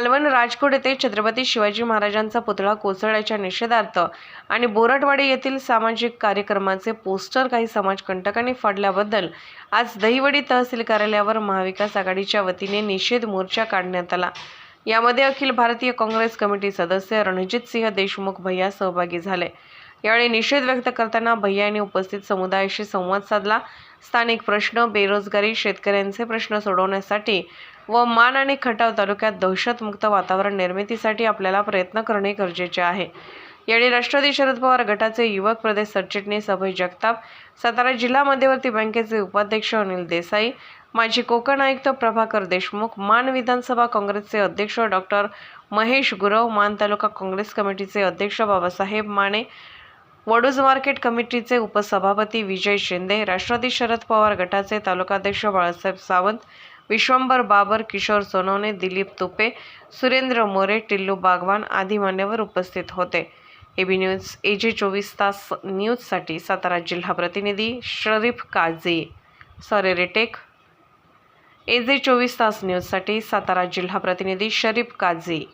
मालवण राजकोट येथे छत्रपती शिवाजी महाराजांचा पुतळा कोसळल्याच्या निषेधार्थ आणि बोरटवाडी येथील सामाजिक कार्यक्रमाचे पोस्टर काही समाजकंटकांनी फाडल्याबद्दल आज दहिवडी तहसील कार्यालयावर महाविकास आघाडीच्या वतीने निषेध मोर्चा काढण्यात आला. यामध्ये अखिल भारतीय काँग्रेस कमिटी सदस्य रणजित सिंह देशमुख भैया सहभागी झाले. यावेळी निषेध व्यक्त करताना भैया यांनी उपस्थित समुदायाशी संवाद साधला. स्थानिक प्रश्न बेरोजगारी शेतकऱ्यांचे प्रश्न सोडवण्यासाठी व मान आणि खटाव तालुक्यात दहशतमुक्त वातावरण निर्मितीसाठी आपल्याला प्रयत्न करणे गरजेचे आहे. यावेळी राष्ट्रवादी शरद पवार गटाचे युवक प्रदेश सरचिटणीस अभय जगताप सातारा जिल्हा मध्यवर्ती बँकेचे उपाध्यक्ष अनिल देसाई माजी कोकण आयुक्त प्रभाकर देशमुख मान विधानसभा काँग्रेसचे अध्यक्ष डॉक्टर महेश गुरव मान तालुका काँग्रेस कमिटीचे अध्यक्ष बाबासाहेब माने वडूज मार्केट कमिटीचे उपसभापती विजय शिंदे राष्ट्रवादी शरद पवार गटाचे तालुकाध्यक्ष बाळासाहेब सावंत विश्वंभर बाबर किशोर सोनवणे दिलीप तुपे सुरेंद्र मोरे टिल्लू बागवान आदी मान्यवर उपस्थित होते. एबी न्यूज एजे चोवीस तास न्यूजसाठी सातारा जिल्हा प्रतिनिधी Sharif Kazi. Sorry retake. AJ चोवीस तास न्यूजसाठी सातारा जिल्हा प्रतिनिधी शरीफ काझी.